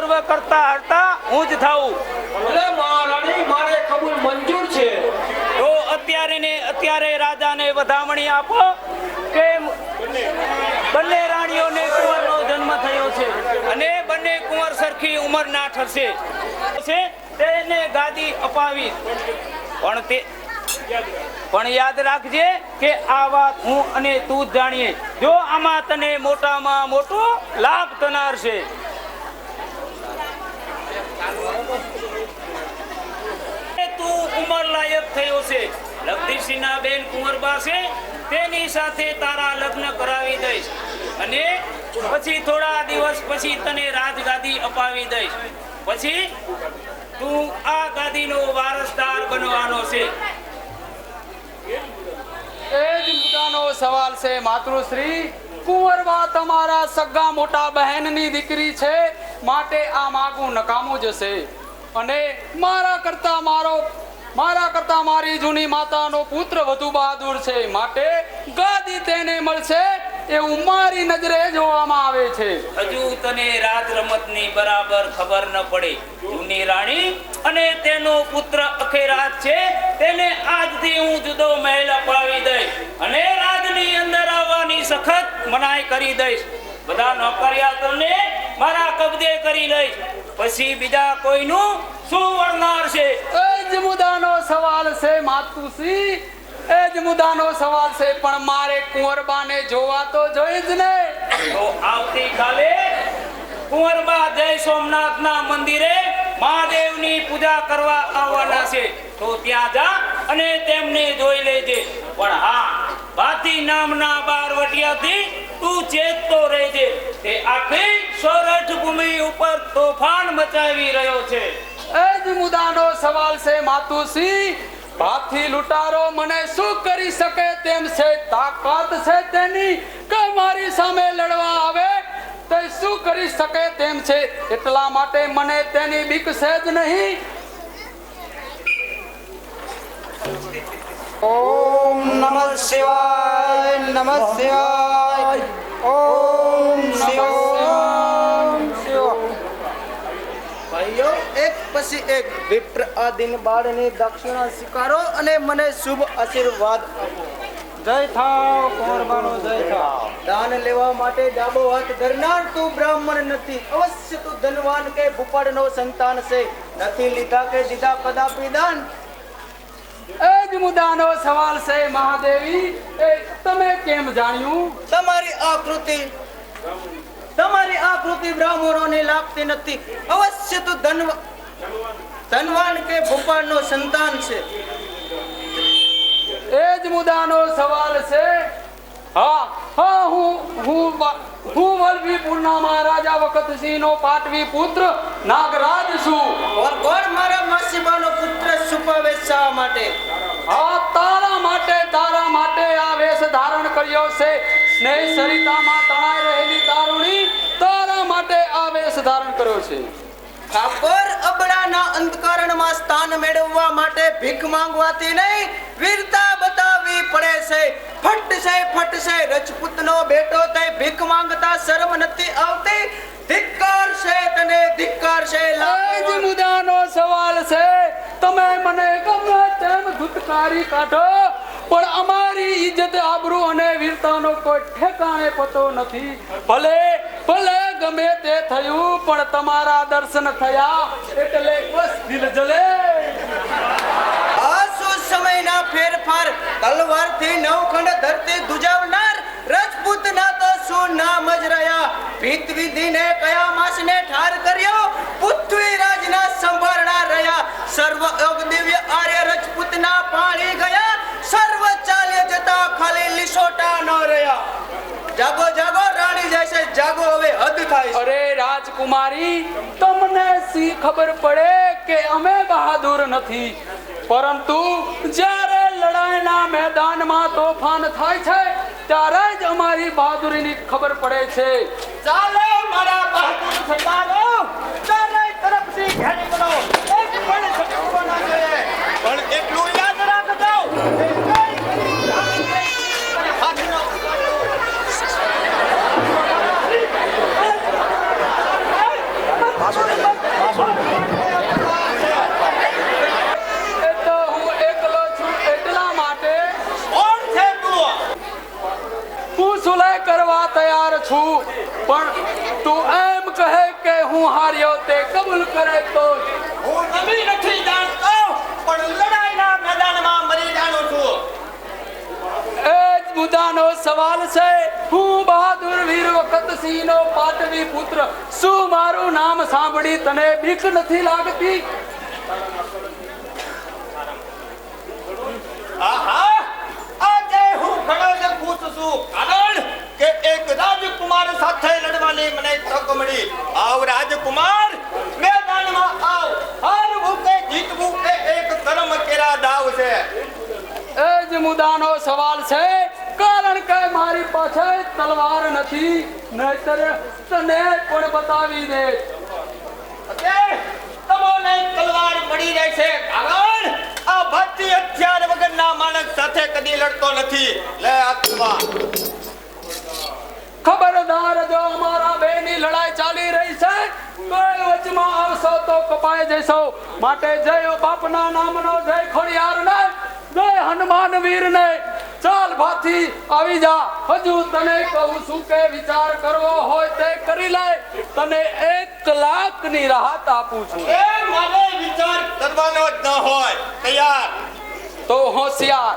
સર્વ કરતા હરતા હું જ થાઉં. ભલે મહારાણી મારે કબૂલ મંજૂર છે. તો અત્યારે ને અત્યારે રાજાને વધામણી આપો કે બંને રાણીઓને કુંવરનો જન્મ થયો છે અને બંને કુંવર સરખી ઉંમરના ઠરશે. છે તેને ગાદી અપાવી. પણ તે પણ યાદ રાખજે કે આ વાત હું અને તું જ જાણીએ. જો આમાં તને મોટામાં મોટો લાભ થનાર છે એ ઉંમર લાયક થયો છે. લગદીશના બેન કુંવરબા છે, તેની સાથે તારા લગ્ન કરાવી દઈશ. અને પછી થોડા દિવસ પછી તને રાજગાદી અપાવી દઈશ. પછી તું આ ગાદીનો વારસદાર બનવાનો છે. એ જ મુદ્દાનો સવાલ છે માતૃશ્રી. કુંવરબા તમારા સગા મોટા બહેનની દીકરી છે, માટે આ માગું નકામું જશે અને મારા કરતા મારો મારા કરતા મારી જૂની માતાનો પુત્ર વધુ બહાદુર છે. માટે ગાદી તેને મળશે એવું મારી નજરે જોવામાં આવે છે. હજુ તને રાજ રમતની બરાબર ખબર ન પડે. જૂની રાણી અને તેનો પુત્ર અખેરાત છે તેને આજથી હું જુદો મહેલ અપાવી દઈશ અને રાજની અંદર આવવાની સખત મનાઈ કરી દઈશ. બધા નોકરિયાતોને મારા કબજે કરી લઈશ. પછી બીજા કોઈનું શું વળનાર છે? સવાલ છે માતુશ્રી એ જ મુદ્દાનો સવાલ છે, પણ મારે કુંવરબાને જોવા તો જોઈ જ ને. તો આવતીકાલે કુંવરબા જય સોમનાથના મંદિરે મહાદેવની પૂજા કરવા આવવાના છે. તો ત્યાં જા અને તેમને જોઈ લેજે. પણ હા ભાતી નામના બારવટિયાથી તું ચેતતો રહેજે. તે આખી ભૂમિ ઉપર તોફાન મચાવી રહ્યો છે. એ જ મુદ્દાનો સવાલ છે માતુસી. ભાથી લૂંટારો મને શું કરી શકે તેમ છે તાકાત છે તેની કે મારી સામે લડવા આવે? તે શું કરી શકે તેમ છે એટલા માટે મને તેની બીક છે જ નહીં. ઓમ નમઃ શિવાય નમઃ શિવાય. ઓમ શિવાય ભાઈઓ એક પછી એક વિપ્ર દિન બાળની દક્ષિણા સ્વીકારો અને મને શુભ આશીર્વાદ આપો. જય થાવ, કોરબાનો જય થાવ. દાન લેવા માટે ડાબો હાથ ધરનાર તું બ્રાહ્મણ નથી. અવશ્ય તું ધનવાન કે ભૂપાળનો સંતાન છે. નથી લીધા કે દીધા કદાપી દાન. એ જ સવાલ છે મહાદેવી. એ તમે કેમ જાણ્યું? તમારી આકૃતિ તમારી આકૃતિ બ્રાહ્મણોને લાગતી નથી. અવશ્ય તો ધન ધનવાન કે ભોપાળનો સંતાન છે? એ જ મુદ્દાનો સવાલ છે. હા હા હું હું હું વલભીપુરના મહારાજા વખતસિંહનો પાટવી પુત્ર નાગરાજ છું. ઓર કોણ મારા માસીબાનો પુત્ર છુપાવે શા માટે? આ તારા માટે તારા માટે આ વેશ ધારણ કર્યો છે. સ્નેહ સરિતામાં તણાઈ રહેલી તારુણી તારા માટે આ વેશ ધારણ કર્યો છે. ઠાકોર અબડાના અંધકારણમાં સ્થાન મેળવવા માટે ભીખ માંગવાથી નહીં, વીરતા બતાવવી પડે છે. ફટ છે ફટ છે રજપૂતનો બેટો થઈ ભીખ માંગતા શરમ નથી આવતી. ધિક્કાર છે તને, ધિક્કાર છે લાજ મુદાનો સવાલ છે. તમે મને ગમે તેમ ધુતકારી કાઢો, પણ અમારી ઇજ્જત આબરૂ અને વીરતાનો કોઈ ઠેકાણે પતો નથી. ભલે ભલે ગમે તે થયું, પણ તમારા દર્શન થયા એટલે બસ દિલ જલે. આસો સમયના ફેરફાર. તલવારથી નવખંડ ધરતી દુજાવનાર રજપૂતના તો શું નામ જ રહ્યા? ભીત વિધિને કયા માસને ઠાર કર્યો? પૃથ્વીરાજના સંભાળના રહ્યા. સર્વ દિવ્ય આર્ય રજપૂતના પાણી ગયા. સર્વ ચાલે જતા ખાલી લીસોટા ન રહ્યા. જાગો જાગો રાણી જશે જાગો હવે હદ થાય અરે રાજકુમારી તમને સી ખબર પડે કે અમે બહાદુર નથી? પરંતુ જ્યારે લડાઈના મેદાનમાં તોફાન થાય છે ત્યારે જ અમારી બહાદુરીની ખબર પડે છે. ચાલો મારા બહાદુર સરદારો ચારે તરફથી ઘેરી કરો. એક પણ છટકવો ના જોઈએ. પણ એટલું યાદ રાખજો કે કઈ હાથનો પાછો છું. પણ તું એમ કહે કે હું હાર્યો તે કબૂલ કરે તો હું નમી નથી જાણતો પણ લડાઈના મેદાનમાં મરી જાણું છું. એ જ મુદ્દાનો સવાલ છે. હું બહાદુર વીર વખતસિંહનો પાટવી પુત્ર. શું મારું નામ સાંભળી તને બીક નથી લાગતી? આહા! આજે હું ઘણો જ ખુશ છું. કારણ એક રાજકુમાર સાથે લડવાની મને તક મળી. આવ રાજકુમાર મેદાનમાં આવ. હાર ભૂકે જીતવું એ એક કર્મ કેરા દાવ છે. એ જ મુદ્દાનો સવાલ છે કારણ કે મારી પાસે તલવાર નથી નહીતર તને પણ બતાવી દે? તમને તલવાર મળી રહેશે કારણ આ ભક્તિ હથિયાર વગરના માણસ સાથે કદી લડતો નથી. લે આત્મા ખબરદાર જો અમારા બેની લડાઈ ચાલી રહી છે કોઈ વચમાં આવશો તો કપાઈ જશો માટે જય બાપના નામનો જય ખોડિયાર ને જય હનુમાન વીર ને ચાલ ભાથી આવી જા. હજુ તને કહું છું કે વિચાર કરવો હોય તે કરી લે. તને એક લાખની રાહત આપું છું. એ મારે વિચાર કરવાનો જ ન હોય. તૈયાર. તો હોશિયાર.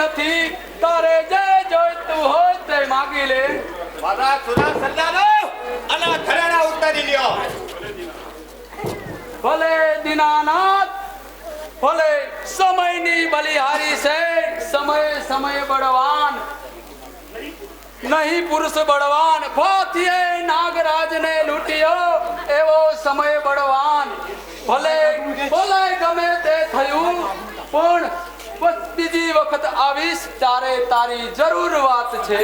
નથી તારે જે જોઈતું હોય તે માગી લે. મારા સુરા સરદારો અને ઘરેણા ઉતારી લ્યો. ભલે દિનાનાથ ભલે સમયની બલિહારી છે સમય સમય બળવાન નહીં પુરુષ બળવાન ફોથીએ નાગરાજને લૂંટ્યો એવો સમય બળવાન. ભલે ભલે ગમે તે થયું પણ બીજી વખત આવીશ તારે તારી જરૂર વાત છે.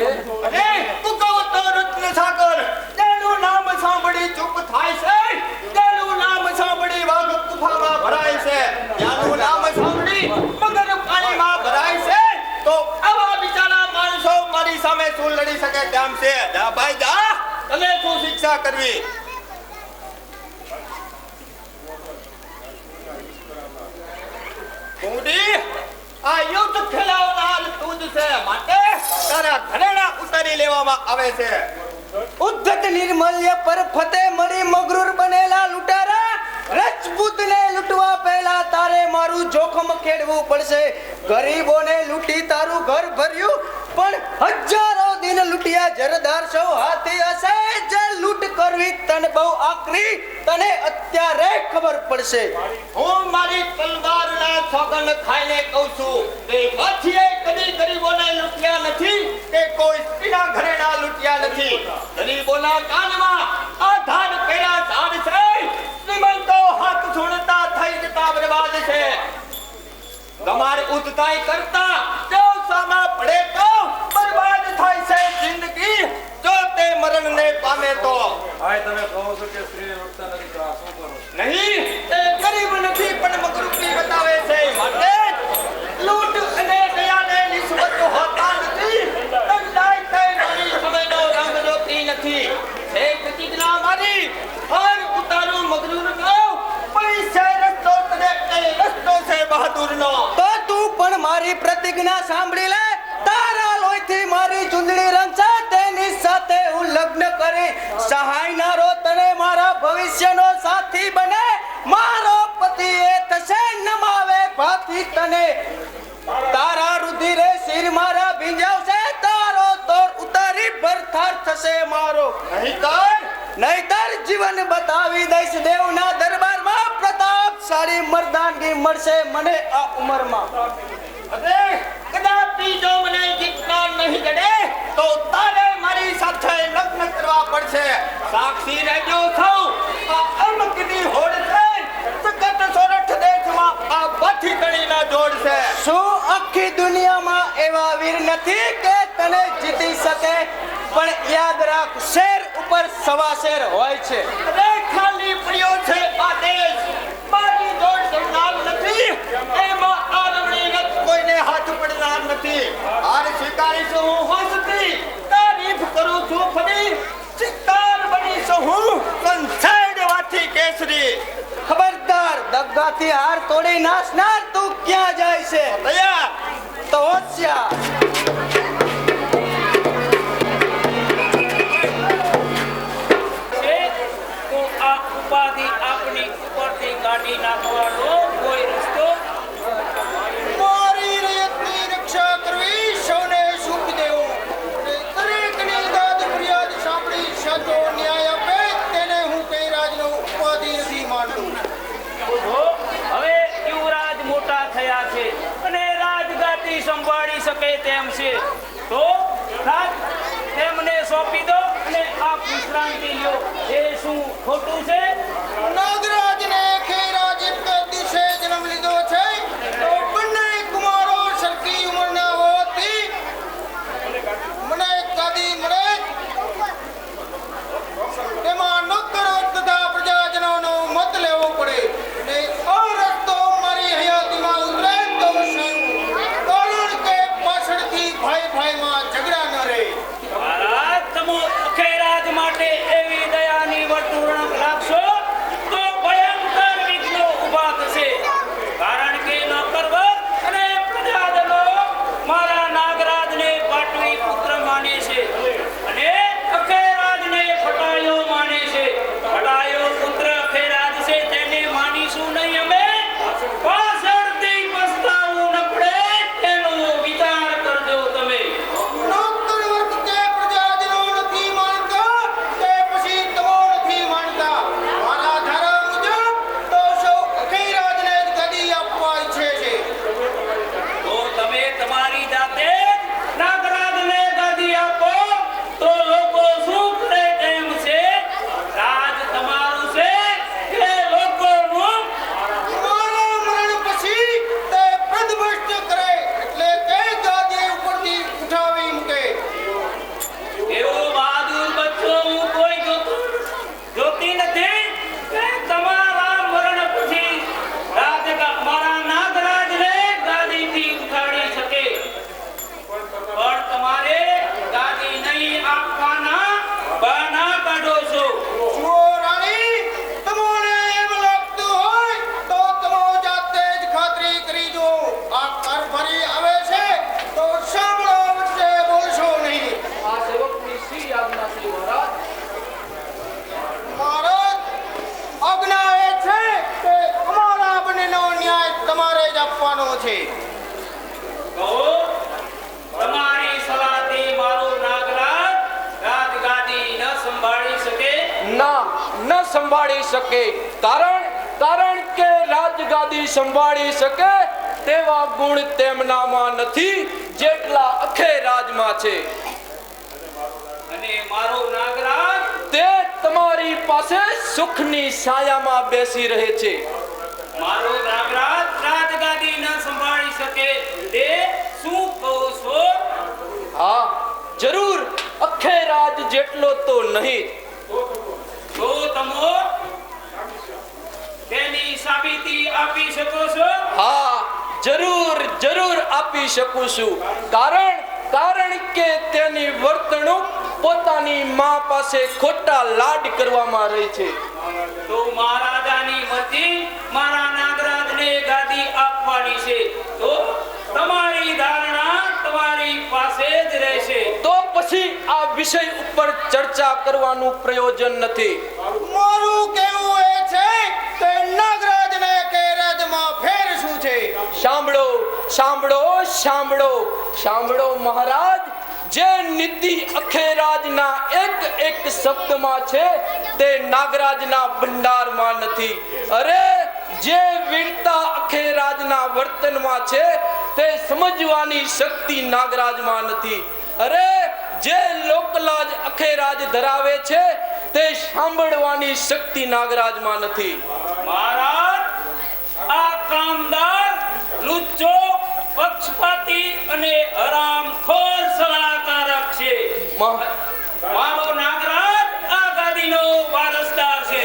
આવા બિચારા માણસો મારી સામે શું લડી શકે તેમ છે? કરવી? આ યુદ્ધ છે માટે તારા ઘરેણા ઉતારી લેવામાં આવે છે. ઉદ્ધત નિર્મલ્ય પર ફતે મળી મગરૂર બનેલા લૂંટારા, રજપૂતને લૂંટવા પહેલા તારે મારું જોખમ ખેડવું પડશે. ગરીબોને લૂંટી તારું ઘર ભર્યું, પણ હજારો હાથી છોડતા થઈ જતા બરબાદ છે. ગમાર ઉદતાઈ કરતા જો સામા પડે પામે તો નહીં એ ગરીબ નથી પણ મગરૂપી બતાવે છે. માટે લૂંટ અને દયાને નિસ્બત હોતા નથી. દંડાઈ થઈ મારી સમયનો રંગ જોતી નથી. છે પ્રતિજ્ઞા મારી હર ઉતારું મગરૂર નો પૈસે રસ્તો તને એ રસ્તો છે બહાદુરનો? તો તું પણ મારી પ્રતિજ્ઞા સાંભળી લે તારા લોહીથી મારી ચૂંદડી રંગશે સાથે હું લગ્ન કરી સહાયનારો તને મારા ભવિષ્યનો સાથી બને. મારો પતિ એ થશે નમાવે ભાથી તને. તારા રુધિરે શિર મારા ભીંજાવશે તારો તોર ઉતારી ભરથાર થશે મારો. નહીતર? નહીતર જીવન બતાવી દઈશ દેવના દરબારમાં પ્રતાપશાળી મર્દાનગી મળશે મને આ ઉંમરમાં. અરે કદાપી જો મને જીતનાર નહીં જડે તો તારે સાથે લગ્ન કરવા પડશે. સાક્ષી રહેજો સૌ. આ અમકની હોડ છે. સખત સોરઠ દેશમાં આ બાથી તણીના જોડ છે શું આખી દુનિયામાં એવા વીર નથી કે તને જીતી શકે? પણ યાદ રાખ શેર ઉપર સવા શેર હોય છે. અરે ખાલી પડ્યો છે આ દેશ. મારી જોડ જમનાર નથી. એમાં આ રમણી રથ કોઈને હાથ પડનાર નથી. હાર સ્વીકારીશ હું તારીફ કરું છું ફરી શિકાર છું હું વાથી કેસરી. ખબરદાર દગ્ગાથી હાર તોડી નાશનાર તું ક્યાં જાય છે? તૈયાર. તો હોશિયાર છે. તો તેમને સોંપી દો અને આ વિશ્રાંતિ લ્યો એ શું ખોટું છે? છે. તમારી સલાહથી મારો નાગરાજ રાજગાદી ન સંભાળી શકે. ના ન સંભાળી શકે. કારણ કારણ કે રાજગાદી સંભાળી શકે તેવા ગુણ તેમનામાં નથી જેટલા અખે રાજમાં છે. અને મારો નાગરાજ તે તમારી પાસે સુખની છાયામાં બેસી રહે છે. શકે તે શું કહો છો? હા જરૂર અખે રાજ જેટલો તો નહીં. તો તમો તેની સાબિતી આપી શકો છો? હા જરૂર જરૂર આપી શકું છું. કારણ કારણ કે તેની વર્તણૂક પોતાની માં પાસે ખોટા લાડ કરવામાં રહી છે. તો મહારાજાની મરજી મારા નાગરાજને ગાદી આપવાની છે. તો તમારી ધારણા તમારી પાસે જ રહેશે. તો પછી આ વિષય ઉપર ચર્ચા કરવાનું પ્રયોજન નથી. મારું કહેવું એ છે કે નાગરાજને કે રાજમાં ફેર શું છે? સાંભળો સાંભળો સાંભળો. સાંભળો મહારાજ જે નીતિ અખેરાજના એક એક શબ્દમાં છે તે નાગરાજના ભંડારમાં નથી. અરે જે વીરતા અખેરાજના વર્તનમાં છે તે સમજવાની શક્તિ નાગરાજમાં નથી. અરે જે લોકલાજ અખેરાજ ધરાવે છે તે સાંભળવાની શક્તિ નાગરાજમાં નથી. મહારાજ આ કામદાર લુચ્ચો પક્ષપાતી અને હરામખોર સલાહકારક છે મહ- મારો નાગરાજ આ ગાદીનો વારસદાર છે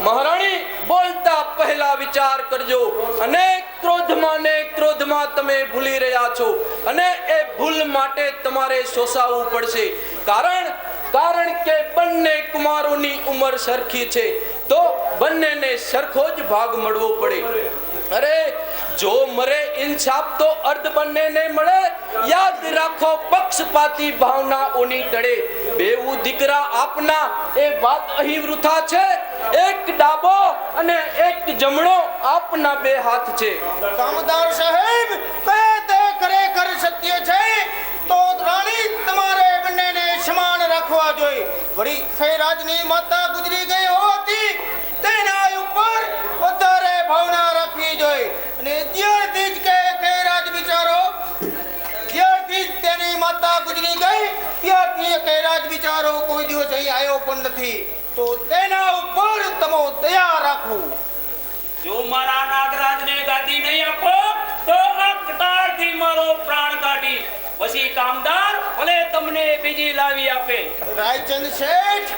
મહારાણી બોલતા પહેલા વિચાર કરજો. અનેક ક્રોધમાં ને ક્રોધમાં તમે ભૂલી રહ્યા છો. અને એ ભૂલ માટે તમારે શોષાવવું પડશે. કારણ કારણ કે બંને કુમારોની ઉંમર સરખી છે, તો બંનેને સરખો જ ભાગ મળવો પડે. અરે, જો મરે ઇન્સાફ, તો અર્ધ બંનેને મળે. યાદ રાખો, પક્ષપાતી ભાવનાઓની તળે. બેવું દીકરા આપના, એ વાત અહીં વૃથા છે. એક ડાબો અને એક જમણો આપના બે હાથ છે. કામદાર સાહેબ કહે તે ખરેખર સત્ય છે. તો રાણી, તમારે બંનેને સમાન રાખવા જોઈએ. વળી ખૈરાજની માતા ગુજરી ગઈ હોવાથી તેના ઉપર વધારે ભાવના રાખવી જોઈએ. અને જ્યારથી જ કે ખૈરાજ વિચારો જ્યારથી જ તેની માતા ગુજરી ગઈ, ત્યારથી ખૈરાજ વિચારો કોઈ દિવસ અહીં આવ્યો પણ નથી. તો તેના ઉપર તમો દયા રાખવું. જો મારા નાગરાજને ગાદી નહીં આપો તો આ કટારથી મારો પ્રાણ કાઢી. પછી કામદાર ભલે તમને બીજી લાવી આપે. રાયચંદ શેઠ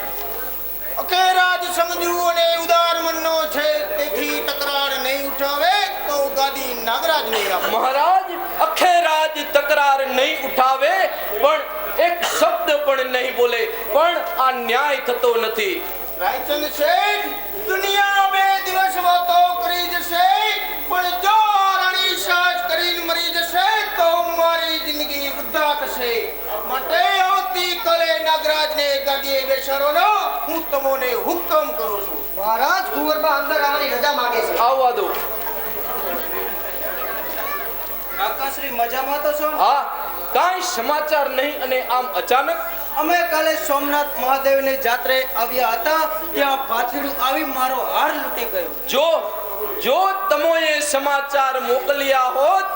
અકેરાજ સમજુ અને ઉદાર મનનો છે તેથી તકરાર નહીં ઉઠાવે તો ગાદી નાગરાજ નહીં આપે. મહારાજ અખેરાજ તકરાર નહીં ઉઠાવે પણ એક શબ્દ પણ નહીં બોલે પણ આ ન્યાય થતો નથી. રાયચંદ શેઠ દુનિયા બે દિવસ વાતો કરી જશે પણ જો રાણી સાજ કરીને મરી જશે તો મારી જિંદગી વૃદ્ધા થશે. માટે આવતીકાલે નાગરાજને ગાદીએ બેસાડવાનો હું તમને હુકમ કરું છું. મહારાજ કુંવરબા અંદર આવવાની રજા માંગે છે. આવવા દો. કાકાશ્રી મજામાં તો છો? હા. કાંઈ સમાચાર નહીં અને આમ અચાનક અમે કાલે સોમનાથ મહાદેવની જાત્રે આવ્યા હતા ત્યાં ભાથીડું આવી મારો હાર લૂંટી ગયો. જો જો તમોએ સમાચાર મોકલ્યા હોત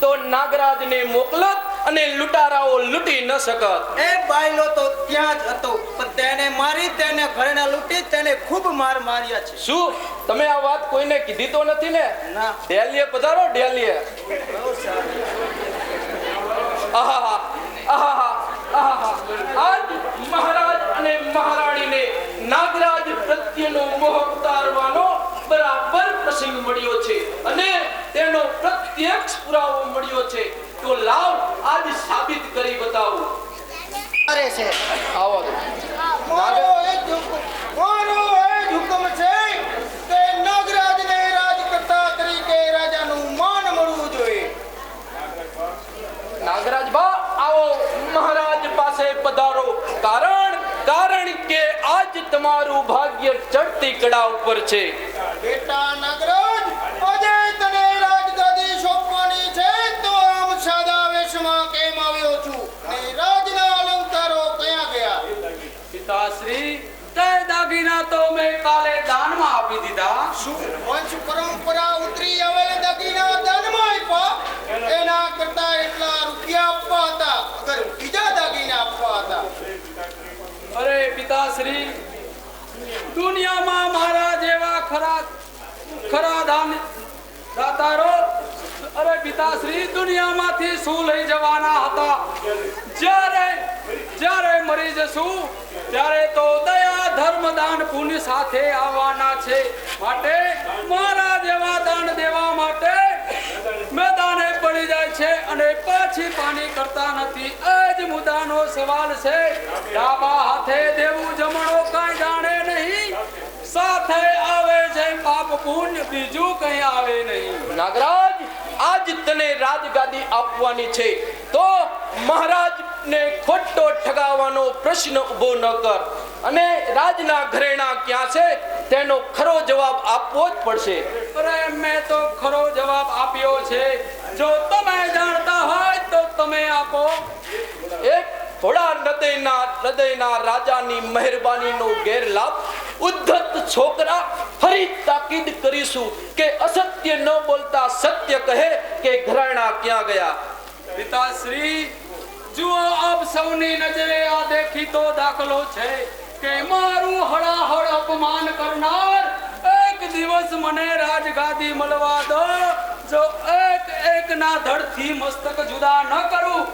તો નાગરાજને મોકલત અને લૂંટારાઓ લૂંટી ન શકત. એ બાયલો તો ત્યાં જ હતો પણ તેને મારી તેને ઘરેણા લૂંટી તેને ખૂબ માર માર્યા છે. શું? તમે આ વાત કોઈને કીધી તો નથી ને? ના. ડેલીએ પધારો ડેલીએ. બહુ સારું. મહારાજ અને મહારાણીને નાગરાજ પ્રત્યેનો મોહ ઉતારવાનો બરાબર પ્રસંગ મળ્યો છે અને તેનો પ્રત્યક્ષ પુરાવો મળ્યો છે. તો લાવ આજ સાબિત કરી બતાવો. કરે છે આવો તો. મારો એ જ હુકમ મારો એ જ હુકમ છે કે નાગરાજને રાજકર્તા તરીકે રાજાનું માન મળવું જોઈએ નાગરાજ બા આવો મહારાજ પાસે પધારો કારણ કારણ કે આજ તમારું ભાગ્ય ચડતી કડા ઉપર છે. બેટા નાગરાજ આજે તને રાજગાદી સોંપવાની છે તો આમ સાદા વેશમાં કેમ આવ્યો છું? ને રાજના અલંકારો ક્યાં ગયા? પિતાશ્રી તે દાગીના તો મેં કાલે દાનમાં આપી દીધા. શું વંશ પરંપરા ઉતરી આવેલ દાગીના દાનમાં આપ્યા? એના કરતા એટલા રૂપિયા આપવા હતા અગર બીજા દાગીના આપવા હતા. અરે પિતાશ્રી દુનિયામાં મારા જેવા ખરા ખરા દાન દાતારો, અરે પિતાશ્રી, દુનિયામાંથી શું લઈ જવાના હતા? જ્યારે જ્યારે મરી જશું, ત્યારે તો દયા, ધર્મ, દાન, પુણ્ય સાથે આવવાના છે. માટે મારા જેવા દાન દેવા માટે છે અને પાછી પાણી કરતા નથી. આજ મુદ્દાનો સવાલ છે. ડાબા હાથે દેવું જમણો કાંઈ જાણે નહીં. સાથે આવે છે પાપ પુણ્ય, બીજું કઈ આવે નહીં. નાગરાજ, આજ તને રાજગાદી આપવાની છે. તો મહારાજને ખોટો ઠગાવવાનો પ્રશ્ન ઊભો ન કર. અને રાજના ઘરેણા ક્યાં છે? તેનો ખરો જવાબ આપવો જ પડશે. અરે, મેં તો ખરો જવાબ આપ્યો છે. જો તમે જાણતા હોય તો તમે આપો. એક થોડા હૃદયના હૃદયના રાજાની મહેરબાનીનો ગેરલાભ ઉદ્ધત છોકરા ફરી તાકીદ કરીશું કે અસત્ય ન બોલતા સત્ય કહે કે ઘરાણા ક્યાં ગયા? પિતાશ્રી, જુઓ આપ સૌની નજરે આ દેખીતો દાખલો છે કે મારું હળાહળ અપમાન કરનાર એક દિવસ મને રાજગાદી મળવા દો. જો એક એક ના ધડથી મસ્તક જુદા ન કરું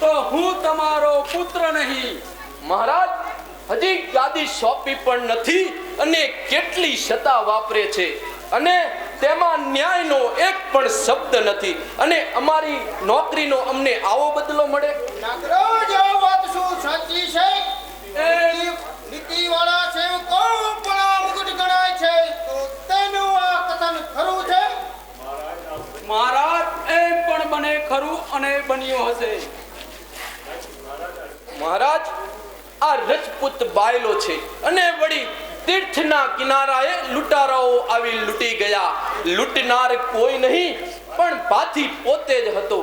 તો હું તમારો પુત્ર નહીં. મહારાજ હજી ગાદી સોંપી પણ નથી અને કેટલી સત્તા વાપરે છે. અને તેમાં ન્યાયનો એક પણ શબ્દ નથી. અને અમારી નોકરીનો અમને આવો બદલો મળે? વાત શું સાચી છે? એ નીતિવાળા સેવકો પણ આ મુકુટ ગણાય છે. તો તેનું આ કથન ખરું છે? મહારાજ, એ પણ બને ખરું અને બન્યું હશે. મહારાજ, આ રજપૂત બાયલો છે અને વળી તીર્થના કિનારાએ લૂંટારાઓ આવી લૂંટી ગયા. લૂંટનાર કોઈ નહીં, પણ પાથી પોતે જ હતો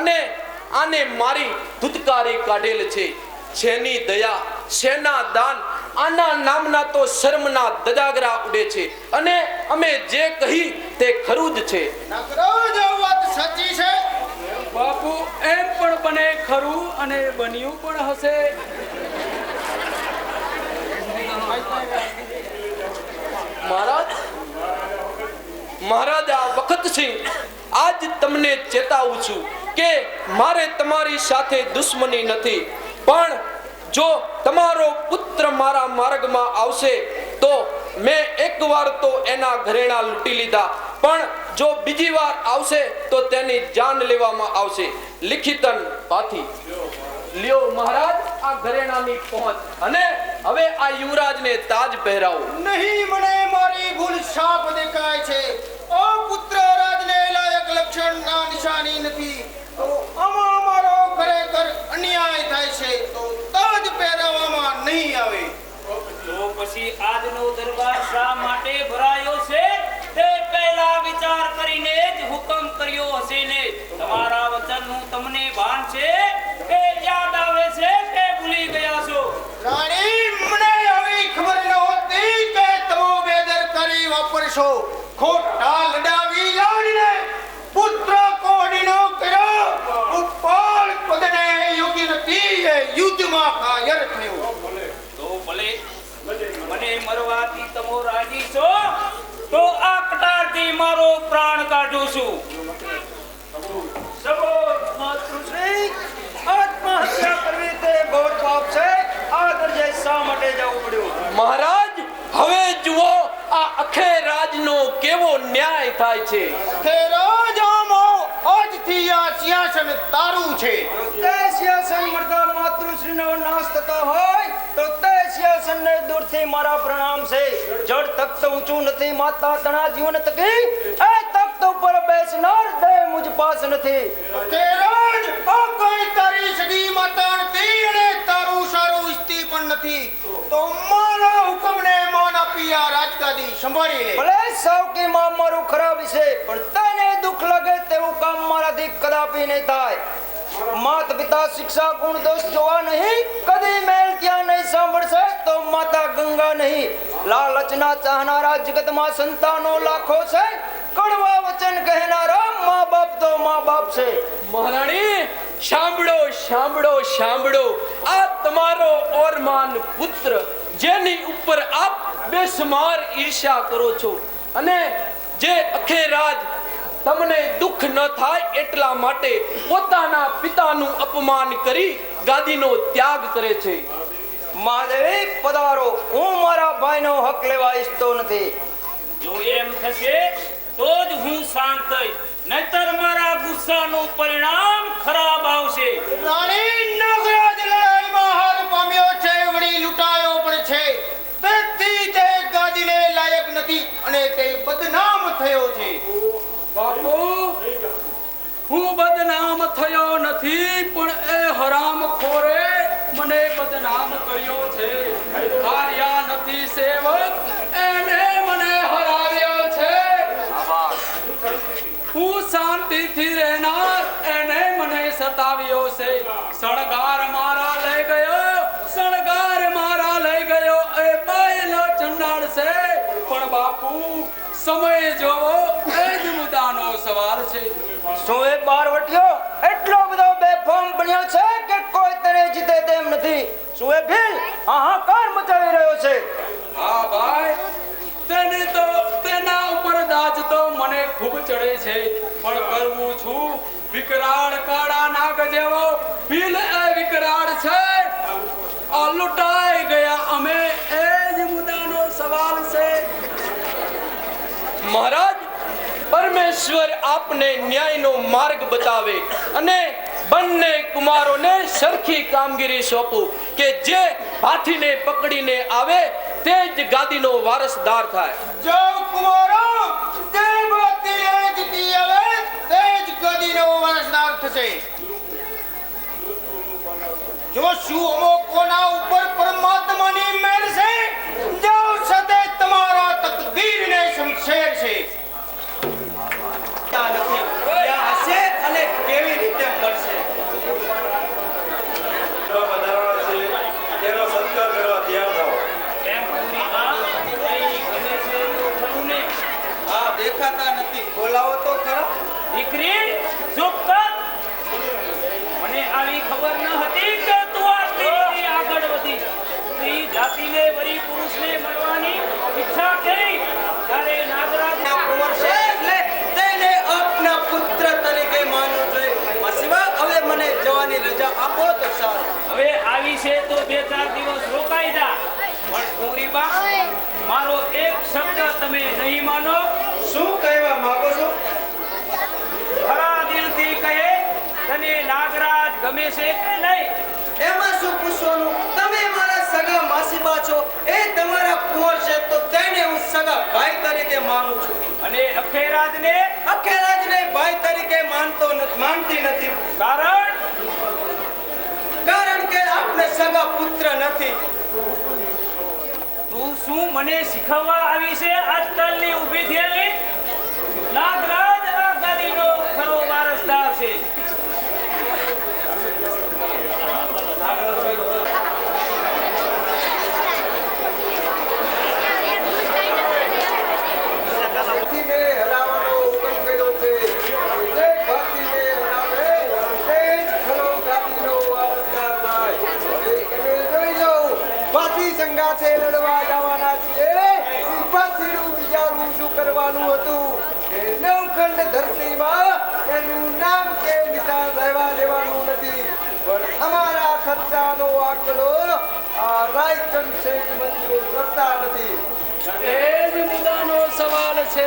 અને આને મારી ધુતકારી કાઢેલ છે. જેની દયા સેના દાન આના નામના તો શર્મના દજાગરા ઉડે છે. અને અમે જે કહી તે ખરું જ છે. વાત સાચી છે? બાપુ એમ પણ બને ખરું અને બન્યું પણ હશે. મહારાજ મહારાજા વખતસિંહ આજ તમને ચેતાવું છું કે મારે તમારી સાથે દુશ્મની નથી. પણ જો તમારો પુત્ર મારા માર્ગમાં આવશે, તો મેં એકવાર તો એના ઘરેણા લૂંટી લીધા. પણ જો બીજી વાર આવશે, તો તેની જાન લેવામાં આવશે. લિખિતન પાથી. લ્યો મહારાજ, આ ઘરેણાની પહોંચ. અને હવે આ યુવરાજને તાજ પહેરાવો. નહીં મને મારી ભૂલ સાપ દેખાય છે. ઓ પુત્ર રાજને લાયક લક્ષણ ના નિશાની નથી. તો અમારો ખરેખર અન્યાય થાય છે. તો તાજ પહેરાવવામાં નહીં આવે. તો પછી આજનો દરબાર શા માટે ભરાયો છે? તે પહેલા વિચાર કરીને જ હુકમ કર્યો હશે ને. તમારા વચનનું તમને ભાન છે? કે યાદ આવે છે કે ભૂલી ગયા છો? રાણી મને આવી ખબર નહોતી કે તમે બેદરકારી વાપરશો. ખોટા લડાવી લાડીને પુત્ર કોડીનો યોગ્ય નથી એ યુદ્ધમાં ઘાયલ થયો. તો ભલે મને મરવાથી તમો રાજી છો તો આ કટારથી મારો પ્રાણ કાઢું છું. સબો માતૃશ્રી આત્મહત્યા કરવી તે બહુ પાપ છે. આ દરજે શા માટે જવું પડ્યું? મહારાજ હવે જુઓ આ અખે રાજનો કેવો ન્યાય થાય છે. કે આજથી આ સિંહાસન તારું છે. તે સિંહાસન મળતા માતૃશ્રીનો નાશ થતો હોય તો તે દૂરથી મારા પ્રણામ છે. જળ તખ્ત ઊંચું નથી માતા તણા જીવન તકી એ તખ્ત ઉપર બેસનાર દેહ મુજ પાસ નથી. રાજ આ કોઈ તારી સગી માતા નથી અને તારું સારું ઇસ્તી પણ નથી. તો મારા હુકમને માન આપી આ રાજગાદી સંભાળી લે ભલે સૌ કે માં મારું ખરાબ છે પણ તને દુઃખ લાગે તેવું કામ મારાથી કદાપી નહીં થાય. માત પિતા શિક્ષા ગુણ દોષ જોવા નહીં, કદી મેલ ત્યાં નહીં સાંભળશે તો માતા ગંગા નહીં. લાલચના ચાહનારા જગતમાં સંતાનો લાખો છે. કડવા વચન કહેનારા મા બાપ તો મા બાપ છે. મહારાણી, સાંભળો સાંભળો સાંભળો. આ તમારો ઓરમાન પુત્ર, જેની ઉપર આપ બેસમાર ઈર્ષા કરો છો. અને જે અખે રાજ તમને દુઃખ ન થાય એટલા માટે પોતાના પિતાનું અપમાન કરી ગાદીનો ત્યાગ કરે છે. મહાદેવી પધારો. હું મારા ભાઈનો હક લેવા ઈચ્છતો નથી. જો એમ થશે તો જ હું શાંત થઈ. નહીતર મારા ગુસ્સાનું પરિણામ ખરાબ આવશે. રાણી નાગરાજ લડાઈમાં હાર પામ્યો છે વળી લૂંટાયો પણ છે. તેથી તે ગાદીને લાયક નથી અને તે બદનામ થયો છે. બાપુ, હું બદનામ થયો નથી, પણ એ હરામ ખોરે મને બદનામ કર્યો છે. હાર્યા નથી સેવક, એને મને હરાવ્યો છે. હું શાંતિથી રહેનાર, એને મને સતાવ્યો છે. શણગાર મારા લઈ ગયો, શણગાર મારા લઈ ગયો, એ બાયલો ચંડાળ છે. પણ બાપુ સમય જોવો એ જ મુદ્દાનો સવાલ છે. શું એ બારવટીયો એટલો બધો બેફામ બન્યો છે કે કોઈ તને જીતે તેમ નથી. શું એ ભીલ હાહાકાર મચાવી રહ્યો છે? હા ભાઈ તેને તો તેના ઉપર દાજ તો મને ખૂબ ચડે છે. પણ કરવું છું વિકરાળ કાળા નાગ જેવો. ભીલ એ વિકરાળ છે. આ લૂંટાઈ ગયા અમે એ સવાલ છે. મહારાજ પરમેશ્વર આપને ન્યાયનો માર્ગ બતાવે અને બંને કુમારોને સરખી કામગીરી સોંપું કે જે હાથીને પકડીને આવે તે જ ગાદીનો વારસદાર થાય. જો કુમારો તે ભક્તિ જીતી આવે તે જ ગાદીનો વારસદાર થશે. જો શું અમો કોના ઉપર પરમાત્માની મેળ છે જાઓ સદે તમારા તકદીરને છે. હશે અને કેવી રીતે મળશે? પધારવાના તેનો સત્કાર કરવા તૈયાર હા દેખાતા નથી. બોલાવો તો ખરા. દીકરી ચૂપ કર. મને આવી ખબર ન હતી કે તું આટલી બધી આગળ વધી. સ્ત્રી જાતિને વરી પુરુષને મળવાની ઈચ્છા કરી ત્યારે નાગરાજ આ કુંવર છે એટલે તેને આપના પુત્ર તરીકે માનવું જોઈએ મસીબા હવે મને જવાની રજા આપો તો સારું હવે આવી છે તો બે ચાર દિવસ રોકાઈ જા. પણ કુંવરી મારો એક શબ્દ તમે નહીં માનો. શું કહેવા માંગો છો? ખરા દિલથી કહે તને નાગરાજ ગમે છે કે નહીં? એમાં શું પૂછવાનું? તમે મારા સગા માસીબા છો. એ તમારા કુંવર છે તો તેને હું સગા ભાઈ તરીકે માનું છું. અને અખેરાજને? અખેરાજને ભાઈ તરીકે માનતો માનતી નથી. કારણ કે આપને સગા તું શું મને શીખવવા આવી છે? આજકાલની ઊભી થયેલી નાગરાજ આ ગાદીનો ખરો વારસદાર છે ભક્તિને હરાવવાનો હુકમ કર્યો છે જે ભક્તિને હરાવે તે જ ખરો ગાદીનો વારસદાર થાય એ તમે જોઈ લો પાછી સંગાથે લડવા જવાના છીએ ઈ પાછીનું વિચારવું શું કરવાનું હતું એ નવખંડ ધરતીમાં એનું નામ કે નિશાન રહેવા દેવાનું નથી પણ અમારા ખર્ચાનો આંકડો આ રાયચંદ શેઠ મંજૂર કરતા નથી એ જ મુદ્દાનો સવાલ છે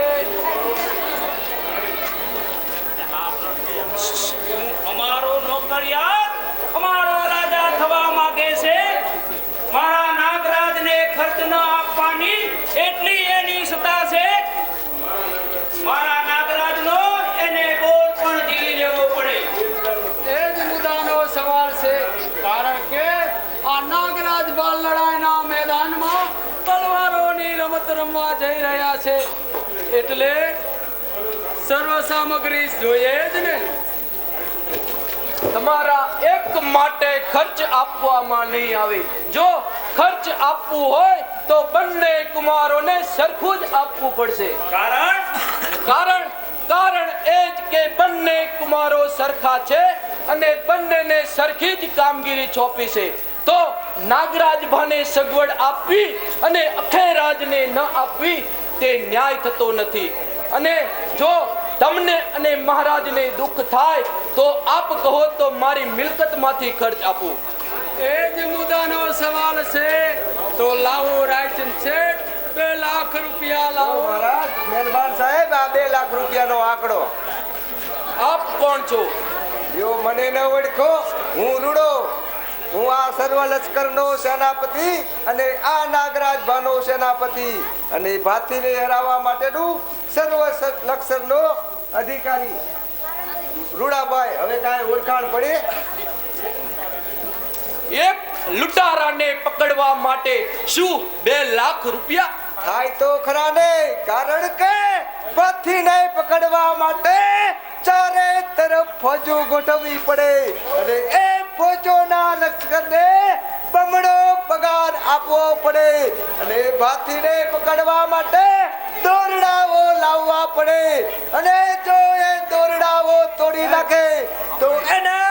અમારો નોકરિયાત અમારો રાજા થવા માંગે છે મારા નાગરાજને ખર્ચ ન આપવાની એટલી એની સત્તા છે મારા નાગરાજનો એને બોધ પણ ઝીલી લેવો પડે એ જ મુદ્દાનો સવાલ છે કારણ કે આ નાગરાજ બાલ લડાઈના મેદાનમાં તલવારોની રમત રમવા જઈ રહ્યા છે એટલે સર્વ સામગ્રી જોઈએ જ ને. તમારા એક માટે ખર્ચ આપવામાં નહીં આવે. જો ખર્ચ આપવું હોય તો બંને કુમારોને સરખું જ આપવું પડશે. કારણ? કારણ કારણ એ જ કે બંને કુમારો સરખા છે અને બંનેને સરખી જ કામગીરી સોંપી છે. તો નાગરાજ ભાને સગવડ આપવી અને અખેરાજને ન આપવી તે ન્યાય થતો નથી. અને જો તમને અને મહારાજને દુઃખ થાય તો આપ કહો તો મારી મિલકતમાંથી ખર્ચ આપું. એ જ મુદ્દાનો સવાલ છે. તો લાવો રાયચંદ શેઠ બે લાખ રૂપિયા લાવો. મહારાજ મહેરબાન સાહેબ આ બે લાખ રૂપિયાનો આંકડો. આપ કોણ છો? જો મને ન ઓળખો હું રૂડો. હું આ સર્વ લશ્કરનો સેનાપતિ અને આ નાગરાજ ભાનો સેનાપતિ અને ભાતીને હરાવવા માટેનું સર્વ લશ્કરનો અધિકારી. રૂડાભાઈ હવે કાંઈ ઓળખાણ પડે? એક લૂંટારાને પકડવા માટે શું બે લાખ રૂપિયા? થાય તો ખરા ને કારણ કે પથીને પકડવા માટે ચારે તરફ ફોજો ગોઠવવી પડે. અને એ ફોજોના લશ્કરને બમણો પગાર આપવો પડે. અને ભાથીને પકડવા માટે દોરડાઓ લાવવા પડે. અને જો એ દોરડાઓ તોડી નાખે, તો એના